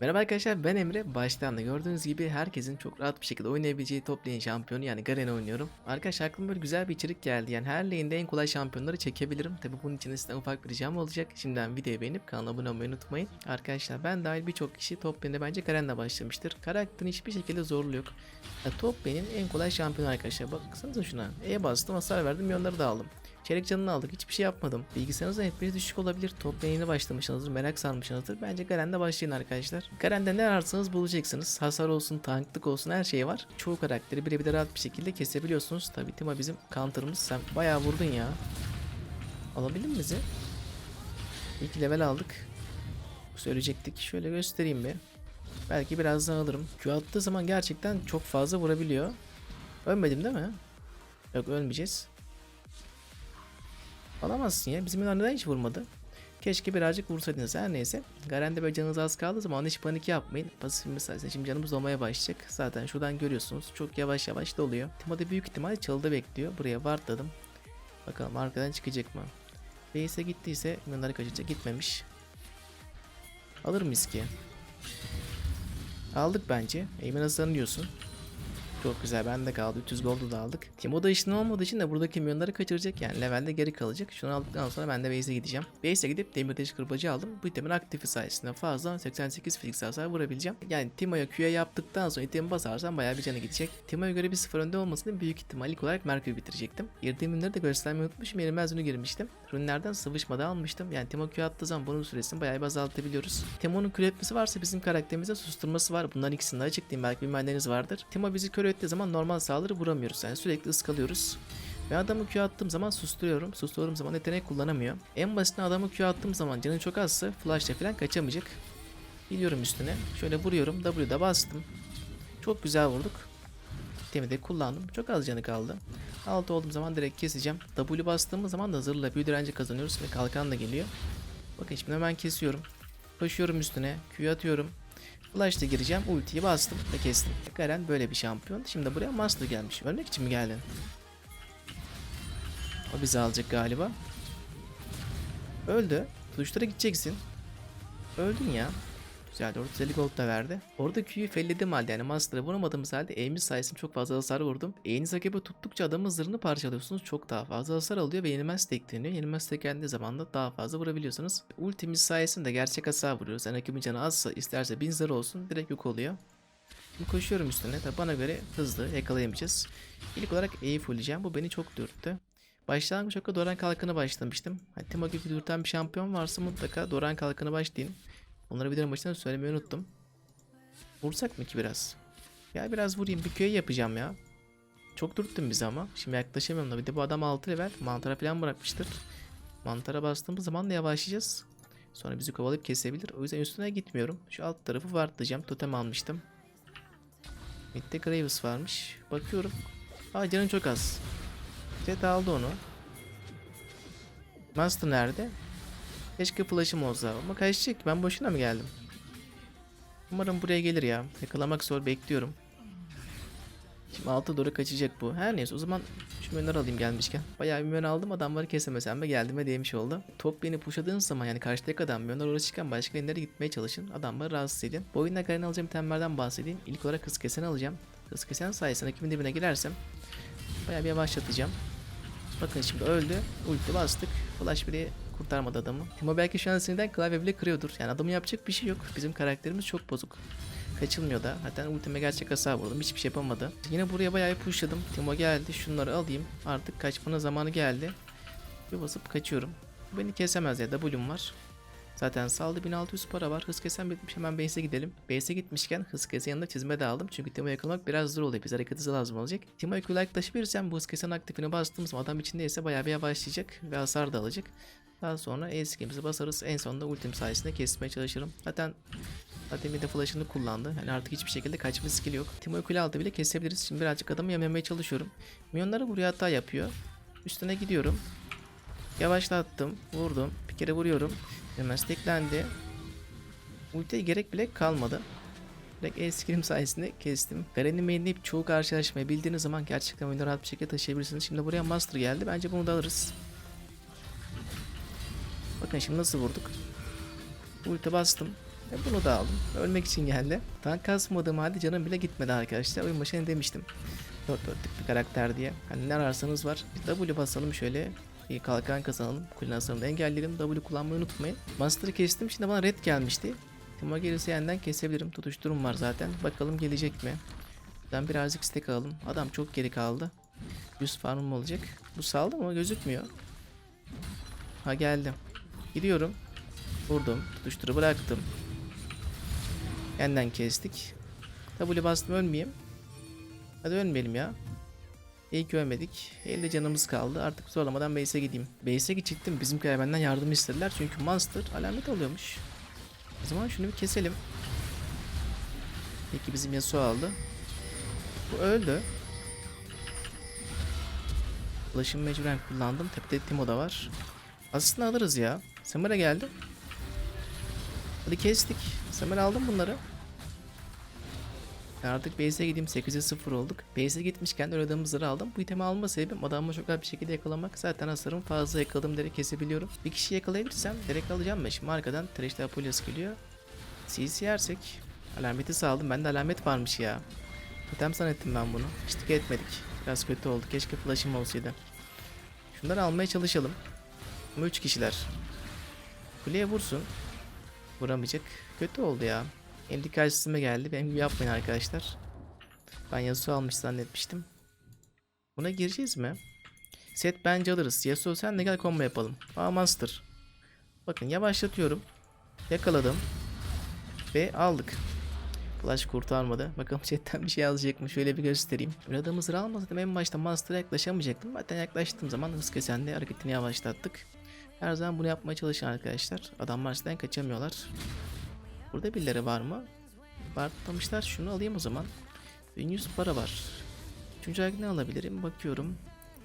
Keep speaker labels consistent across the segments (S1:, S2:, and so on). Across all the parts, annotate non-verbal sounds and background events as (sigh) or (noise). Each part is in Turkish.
S1: Merhaba arkadaşlar ben Emre. Baştan da gördüğünüz gibi herkesin çok rahat bir şekilde oynayabileceği top lane şampiyonu yani Garen oynuyorum. Arkadaşlar aklıma böyle güzel bir içerik geldi. Yani her lane'de en kolay şampiyonları çekebilirim. Tabi bunun için de sizden ufak bir ricam olacak. Şimdiden videoyu beğenip kanala abone olmayı unutmayın. Arkadaşlar ben dahil birçok kişi top lane'de bence Garen'le başlamıştır. Karakterin hiçbir şekilde zorluğu yok. Ya, top lane'in en kolay şampiyonu arkadaşlar. Baksanıza şuna. E'ye bastım hasar verdim yonları da aldım. Çeyrek canını aldık. Hiçbir şey yapmadım. Bilgisayarınızın FPS düşük olabilir. Top lane'ine başlamışsınızdır. Merak sarmışsınızdır. Bence Garen'de başlayın arkadaşlar. Garen'de ne ararsanız bulacaksınız. Hasar olsun, tanklık olsun her şey var. Çoğu karakteri birebir rahat bir şekilde kesebiliyorsunuz. Tabi Tima bizim counter'ımız. Sen bayağı vurdun ya. Alabildin mi bizi? İlk level aldık. Söyleyecektik. Şöyle göstereyim bir. Belki biraz daha alırım. Q attığı zaman gerçekten çok fazla vurabiliyor. Ölmedim değil mi? Yok ölmeyeceğiz. Alamazsın ya. Bizim neden hiç vurmadı? Keşke birazcık vursaydınız. Her neyse. Garen'de böyle canınız az kaldığı zaman hiç panik yapmayın. Pasifimiz sayesinde şimdi canımız dolmaya başlayacak. Zaten şuradan görüyorsunuz. Çok yavaş yavaş doluyor. Timo'da büyük ihtimal çalıda bekliyor. Buraya vartladım. Bakalım arkadan çıkacak mı? Base'e gittiyse bunları kaçacak. Gitmemiş. Alır mıyız ki? Aldık bence. Eğmen hasarını diyorsun. Çok güzel bende kaldı 300 gold'u da aldık. Timo'da işin olmadığı için de buradaki milyonları kaçıracak yani levelde geri kalacak. Şunu aldıktan sonra ben de base'e gideceğim. Base'e gidip demir deş kırbacı aldım. Bu itemin aktifi sayesinde fazla 88 fiziksel hasar vurabileceğim. Yani Timo'ya Q'ya yaptıktan sonra itemi basarsam bayağı bir canı gidecek. Timo'ya göre bir sıfır önde olmasını büyük ihtimal ilk olarak Merkür bitirecektim. Girdiğim ürünleri de göstermeyi unutmuşum. Yenilmez ürünü girmiştim. Ürünlerden sıvışmada almıştım. Yani Timo Q attığı zaman bunun süresini bayağı bir azaltabiliyoruz. Timo'nun kür etmesi varsa bizim karakterimize susturması var. Bunların ikisini de açıklayayım. Belki bilmeyenleriniz vardır. Timo bizi kör ettiği zaman normal saldırı vuramıyoruz. Yani sürekli ıskalıyoruz. Ve adamı Q attığım zaman susturuyorum. Susturuyorum zaman yetenek kullanamıyor. En basitinde adamı Q attığım zaman canı çok azsa flash'la falan kaçamayacak. Gidiyorum üstüne. Şöyle vuruyorum. W'da bastım. Çok güzel vurduk. Temi de kullandım. Çok az canı kaldı. Alt olduğum zaman direkt keseceğim. W bastığımız zaman da zırhla büyü direnci kazanıyoruz ve kalkan da geliyor. Bakın şimdi hemen kesiyorum. Koşuyorum üstüne. Q atıyorum. Flash'ta gireceğim. Ultiyi bastım ve kestim. Garen böyle bir şampiyon. Şimdi buraya Master gelmiş. Ölmek için mi geldin? O bizi alacak galiba. Öldü. Tuşlara gideceksin. Öldün ya. Güzel 450 gold da verdi. Orada Q'yu felledim halde yani Master'a vuramadığımız halde E'miz sayesinde çok fazla hasar vurdum. E'niz rakibi tuttukça adamın zırhını parçalıyorsunuz. Çok daha fazla hasar alıyor ve yenilmez tekleniyor. Yenilmez teklendiği zaman da daha fazla vurabiliyorsunuz. Ultimiz sayesinde gerçek hasar vuruyoruz. Yani rakibin canı azsa isterse 1000 zırh olsun direkt yok oluyor. Şimdi koşuyorum üstüne. Tabi bana göre hızlı yakalayamayacağız. İlk olarak E'yi fullleyeceğim. Bu beni çok dürttü. Başlangıç oka Doran Kalkanı başlamıştım. Hani Timo gibi dürten bir şampiyon varsa mutlaka Doran Kalkanı başlayın. Onları videonun başında söylemeyi unuttum. Vursak mı ki biraz? Ya biraz vurayım. Bir köy yapacağım ya. Çok dürttün bizi ama. Şimdi yaklaşamıyorum da. Bir de bu adam 6 level. Mantara falan bırakmıştır. Mantara bastığımız zaman da yavaşlayacağız. Sonra bizi kovalayıp kesebilir. O yüzden üstüne gitmiyorum. Şu alt tarafı vartlayacağım. Totem almıştım. Mid'de Graves varmış. Bakıyorum. Aa canın çok az. Zed aldı onu. Master nerede? Keşke flash'ım olsa ama kaçacak. Ben boşuna mı geldim? Umarım buraya gelir ya. Yakalamak zor bekliyorum. Şimdi alta doğru kaçacak bu. Her neyse o zaman şu menüleri alayım gelmişken. Bayağı bir menü aldım adamları kesemesem de geldiğime değmiş oldu. Top beni pushladığınız zaman yani karşıdaki adam menüler oraya çıkan başka yerlere gitmeye çalışın. Adamları rahatsız edin. Bu oyunda Garen alacağım itemlerden bahsedeyim. İlk olarak hız kesen alacağım. Hız kesen sayesinde rakibin dibine girersem bayağı bir yavaşlatacağım. Bakın şimdi öldü. Ulti bastık. Flash bile kurtarmadı adamı. Timo belki şu an sinirden klavye bile kırıyordur. Yani adamın yapacak bir şey yok. Bizim karakterimiz çok bozuk. Kaçılmıyor da. Hatta ultime gerçek hasar vurdum. Hiçbir şey yapamadı. Yine buraya bayağı pushladım. Timo geldi. Şunları alayım. Artık kaçmanın zamanı geldi. Bir basıp kaçıyorum. Beni kesemez ya. W'm var. Zaten saldı 1600 para var. Hız kesen bitmiş hemen base'e gidelim. Base'e gitmişken hız kesen yanında çizme de aldım. Çünkü Timo'yu yakalamak biraz zor oluyor. Biz hareket hızı lazım olacak. Timo'yu kulaklaşabilirsem bu hız kesen aktifini bastığımız adam içindeyse bayağı bir yavaşlayacak ve hasar da alacak. Daha sonra E skillimizi basarız. En sonunda ultim sayesinde kesmeye çalışırım. Zaten Adem'i de flash'ını kullandı. Yani artık hiçbir şekilde kaçma skill yok. Timo'yu kule altı bile kesebiliriz. Şimdi birazcık adamı yemlemeye çalışıyorum. Minyonları buraya hata yapıyor. Üstüne gidiyorum. Yavaşlattım. Vurdum. Bir kere vuruyorum. Hemen steklendi. Ultiye gerek bile kalmadı. Direkt el skillim sayesinde kestim. Garen'i mainleyip çoğu karşılaşmayı bildiğiniz zaman gerçekten oyunu rahat bir şekilde taşıyabilirsiniz. Şimdi buraya Master geldi. Bence bunu da alırız. Bakın şimdi nasıl vurduk. Ulti bastım. E bunu da aldım. Ölmek için geldi. Tank kasmadığım halde canım bile gitmedi arkadaşlar. Oyun başına demiştim. Dört dörtlük bir karakter diye. Hani ne ararsanız var. W basalım şöyle. Bir kalkan kazanalım. Kule hasarını engelleyelim. W kullanmayı unutmayın. Master'ı kestim. Şimdi bana red gelmişti. Timo gelirse yeniden kesebilirim. Tutuşturum var zaten. Bakalım gelecek mi? Ben birazcık stack alalım. Adam çok geri kaldı. 100 farmım olacak. Bu saldı mı? Gözükmüyor. Ha geldim. Gidiyorum. Vurdum. Tutuşturu bıraktım. Yeniden kestik. W bastım ölmeyeyim. Hadi ölmeyelim ya. İyi ki ölmedik. Elde canımız kaldı. Artık zorlamadan base'e gideyim. Base'e gittim. Bizimkiler benden yardım istediler. Çünkü monster alamet alıyormuş. O zaman şunu bir keselim. Peki bizim Yasuo aldı. Bu öldü. Ulaşım mecburen kullandım. Tepede Timo da var. Aslında alırız ya. Samara geldi. Hadi kestik. Samara aldım bunları. Artık base'e gideyim 8'e 0 olduk. Base'e gitmişken de aradığımızları aldım. Bu itemi alma sebebim adamı çok rahat bir şekilde yakalamak. Zaten hasarım fazla yakaladım direkt kesebiliyorum. Bir kişi yakalayabilirsem direkt alacağım ben. Şimdi arkadan Thresh'te Apulias geliyor. CC yersek alameti saldım. Bende alamet varmış ya. Totem zannettim ben bunu. İşte etmedik. Biraz kötü oldu. Keşke flash'ım olsaydı. Şunları almaya çalışalım. Ama 3 kişiler. Kuleye vursun. Vuramayacak. Kötü oldu ya. Emdi karşısıma geldi. Benim gibi yapmayın arkadaşlar. Ben Yasuo almış zannetmiştim. Buna gireceğiz mi? Set bence alırız. Yasuo sen de gel combo yapalım. Aa Master. Bakın yavaşlatıyorum. Yakaladım. Ve aldık. Flash kurtarmadı. Bakalım (laughs) chatten bir şey yazacak mı? Şöyle bir göstereyim. Aradığımız zırh almasaydım en başta Master'a yaklaşamayacaktım. Zaten yaklaştığım zaman hız kesen de hareketini yavaşlattık. Her zaman bunu yapmaya çalışın arkadaşlar. Adamlar sizden kaçamıyorlar. Burada birileri var mı? Bartlamışlar. Şunu alayım o zaman. 1100 para var. Üçüncü ayak ne alabilirim? Bakıyorum.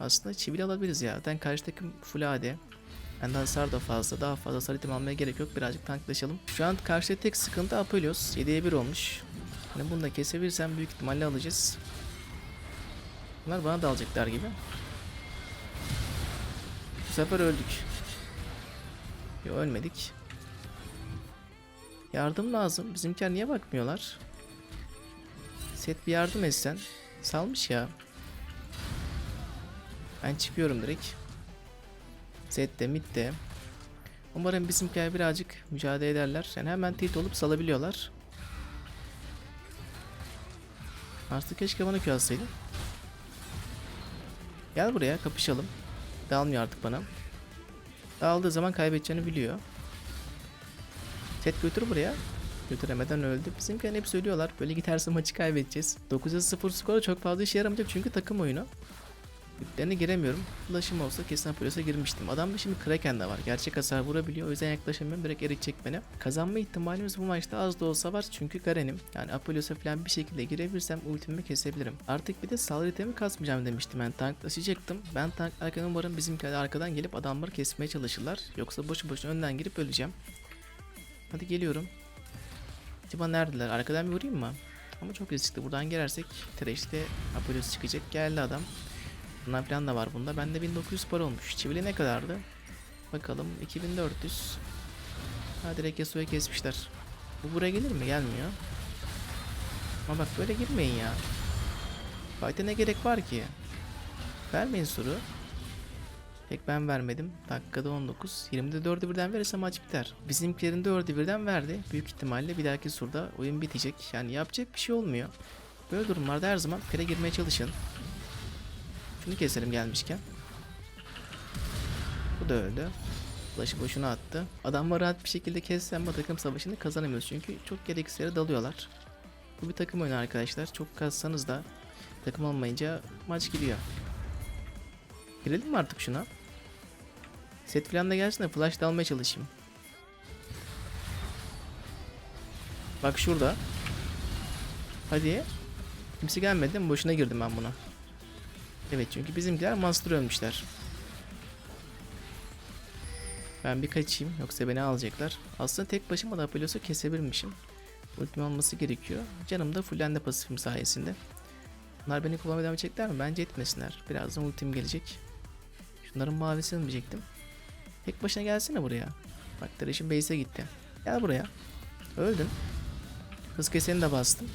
S1: Aslında çivili alabiliriz ya. Zaten karşı takım full AD. Bende hasar da fazla. Daha fazla hasar almaya gerek yok. Birazcık tanklaşalım. Şu an karşıda tek sıkıntı Apolos. 7'ye 1 olmuş. Hani bunu da kesebilirsem büyük ihtimalle alacağız. Bunlar bana da alacaklar gibi. Bu sefer öldük. Yo, ölmedik. Yardım lazım. Bizimkiler niye bakmıyorlar? Set bir yardım etsen. Salmış ya. Ben çıkıyorum direkt. Set de mid de. Umarım bizimkiler birazcık mücadele ederler. Yani hemen tilt olup salabiliyorlar. Artık keşke bana Q atsaydı. Gel buraya kapışalım. Dalmıyor artık bana. Dağıldığı zaman kaybedeceğini biliyor. Set götür buraya. Götüremeden öldü. Bizimkiler hep söylüyorlar. Böyle giderse maçı kaybedeceğiz. 9'a 0 skor çok fazla işe yaramayacak çünkü takım oyunu. Yüklerine giremiyorum. Flash'ım olsa kesin Apollos'a girmiştim. Adamda şimdi Kraken de var. Gerçek hasar vurabiliyor. O yüzden yaklaşamıyorum. Direkt eritecek beni. Kazanma ihtimalimiz bu maçta az da olsa var. Çünkü Garen'im. Yani Apollos'a falan bir şekilde girebilirsem ultimi kesebilirim. Artık bir de saldırı itemi kasmayacağım demiştim. Ben tanklaşacaktım. Ben tanklarken umarım bizimkiler arkadan gelip adamları kesmeye çalışırlar. Yoksa boşu boşuna önden girip öleceğim. Hadi geliyorum. Acaba neredeler? Arkadan bir vurayım mı? Ama çok riskli. Buradan girersek Thresh'te Apollos çıkacak. Geldi adam. Bunlar falan da var bunda. Bende 1900 para olmuş. Çivili ne kadardı? Bakalım 2400. Ha direkt Yasuo'yu kesmişler. Bu buraya gelir mi? Gelmiyor. Ama bak böyle girmeyin ya. Fight'e ne gerek var ki? Vermeyin suru. Pek ben vermedim. Dakikada 19. 20'de 4'ü birden verirse maç biter. Bizimkilerin 4'ü birden verdi. Büyük ihtimalle bir dahaki surda oyun bitecek. Yani yapacak bir şey olmuyor. Böyle durumlarda her zaman kere girmeye çalışın. Şunu keselim gelmişken. Bu da öldü. Flash'ı boşuna attı. Adamlar rahat bir şekilde kessem bu takım savaşını kazanamıyoruz. Çünkü çok gereksiz yere dalıyorlar. Bu bir takım oyunu arkadaşlar. Çok kassanız da takım olmayınca maç gidiyor. Girelim mi artık şuna? Set falan da gelsin de flash da almaya çalışayım. Bak şurada. Hadi. Kimse gelmedi mi? Boşuna girdim ben buna. Evet çünkü bizimkiler monster ölmüşler. Ben bir kaçayım yoksa beni alacaklar. Aslında tek başıma da Apollos'u kesebilmişim. Ultim olması gerekiyor. Canım da fullendi pasifim sayesinde. Bunlar beni kullanmaya devam edecekler mi? Bence etmesinler. Birazdan ultim gelecek. Şunların mavisini almayacaktım. Tek başına gelsene buraya. Bak Thresh'in base'e gitti. Gel buraya. Öldün. Hız keseni de bastım.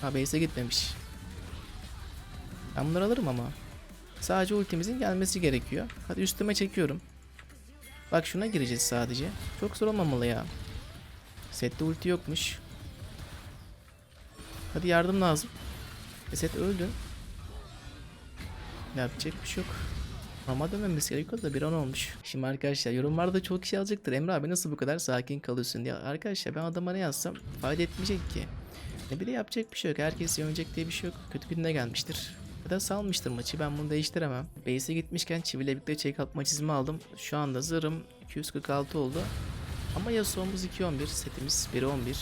S1: Ha base'e gitmemiş. Ben bunları alırım ama. Sadece ultimizin gelmesi gerekiyor. Hadi üstüme çekiyorum. Bak şuna gireceğiz sadece. Çok zor olmamalı ya. Sette ulti yokmuş. Hadi yardım lazım. E set öldü. Yapacak bir şey yok. Ama dönmemesi gerekiyor da bir an olmuş. Şimdi arkadaşlar yorumlarda çok kişi alacaktır. Emre abi nasıl bu kadar sakin kalıyorsun diye. Arkadaşlar ben adama ne yazsam fayda etmeyecek ki. Ne bile yapacak bir şey yok. Herkes yenecek diye bir şey yok. Kötü gününe gelmiştir. Da salmıştır maçı. Ben bunu değiştiremem. Base'e gitmişken çiviyle birlikte check atma çizimi aldım. Şu anda zırhım 246 oldu. Ama Yasuo'muz 2.11. Setimiz 1.11.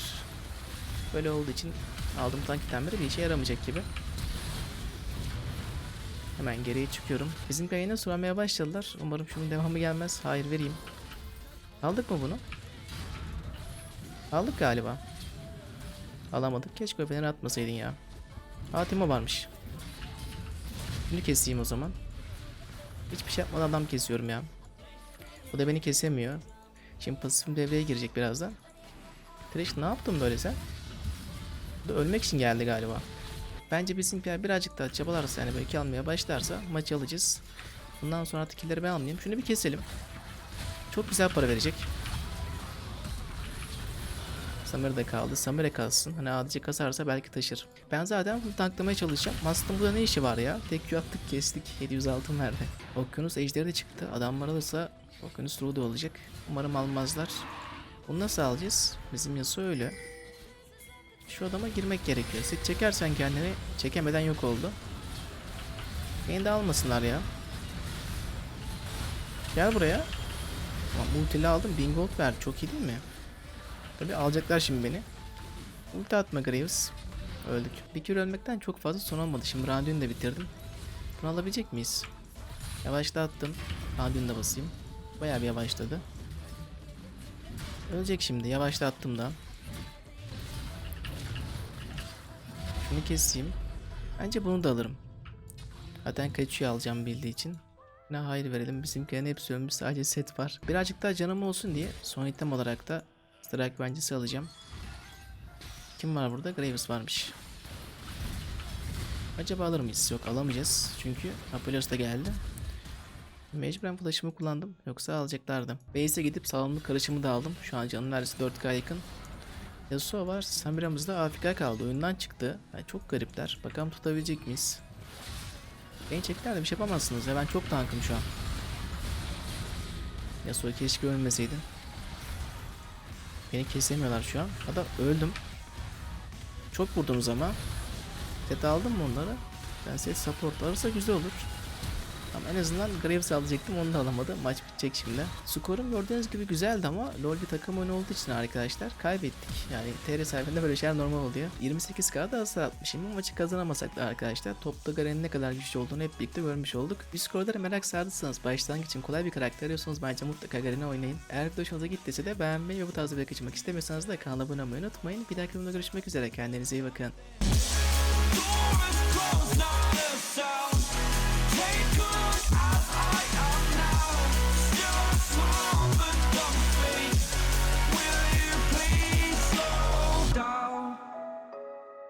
S1: Böyle olduğu için aldığım tank itemleri bir işe yaramayacak gibi. Hemen geriye çıkıyorum. Bizim kayına suramaya başladılar. Umarım şunun devamı gelmez. Hayır vereyim. Aldık mı bunu? Aldık galiba. Alamadık. Keşke o feneri atmasaydın ya. Fatimo varmış. Bunu keseyim o zaman. Hiçbir şey yapmadan adam kesiyorum ya. O da beni kesemiyor. Şimdi pasifim devreye girecek birazdan. Thresh ne yaptın böyle sen? Da ölmek için geldi galiba. Bence bizimkiler birazcık daha çabalarsa yani kill almaya başlarsa maçı alacağız. Bundan sonra artık killleri ben almayayım. Şunu bir keselim. Çok güzel para verecek. Samir de kaldı. Samir'e kalsın. Hani adice kasarsa belki taşır. Ben zaten bunu tanklamaya çalışacağım. Master'ın burada ne işi var ya? Tek Q attık kestik. 700 altın verdi. Okyanus ejderi de çıktı. Adamlar alırsa Okyanus Rude olacak. Umarım almazlar. Bunu nasıl alacağız? Bizim Yasuo öyle. Şu adama girmek gerekiyor. Sit çekersen kendini çekemeden yok oldu. Beni de almasınlar ya. Gel buraya. Tamam ultili aldım. 1000 gold ver. Çok iyi değil mi? Tabi alacaklar şimdi beni. Ulti atma Graves. Öldük. Bir kere ölmekten çok fazla son olmadı. Şimdi Randuin'i de bitirdim. Bunu alabilecek miyiz? Yavaşlattım. Randuin'i de basayım. Bayağı bir yavaşladı. Ölecek şimdi. Yavaşlattım da. Şunu keseyim. Bence bunu da alırım. Zaten kaçıyor alacağım bildiği için. Ne hayır verelim. Bizimkilerin hepsi ölmüş. Sadece set var. Birazcık daha canım olsun diye son item olarak da Strike bencesi alacağım. Kim var burada? Graves varmış. Acaba alır mıyız? Yok alamayacağız. Çünkü Apolos da geldi. Mecburen flash'ımı kullandım. Yoksa alacaklardı. Base'e gidip sağlamlık karışımı da aldım. Şu an canım neredeyse 4K yakın. Yasuo var. Samira'mız da AFK kaldı. Oyundan çıktı. Yani çok garipler. Bakalım tutabilecek miyiz? Beni çektiler de bir şey yapamazsınız ya. Ben çok tankım şu an. Yasuo keşke ölmeseydin. Beni kesemiyorlar şu an. Hatta öldüm. Çok vurdunuz ama. Set aldım mı onları? Ben set support alırsa güzel olur. Ama en azından Graves alacaktım onu da alamadı. Maç bitecek şimdi. Skorum gördüğünüz gibi güzeldi ama LoL bir takım oyunu olduğu için arkadaşlar kaybettik. Yani TR sayfasında böyle şeyler normal oluyor. 28k da hasar atmışım. Bu maçı kazanamasak da arkadaşlar topta Garen'in ne kadar güçlü olduğunu hep birlikte görmüş olduk. Discord'lara merak sardıysanız başlangıç için kolay bir karakter arıyorsanız bence mutlaka Garen'i oynayın. Eğer hoşunuza gittiyse de beğenmeyi ve bu tarz video kaçırmak istemiyorsanız da kanala abone olmayı unutmayın. Bir dahaki videoda görüşmek üzere. Kendinize iyi bakın.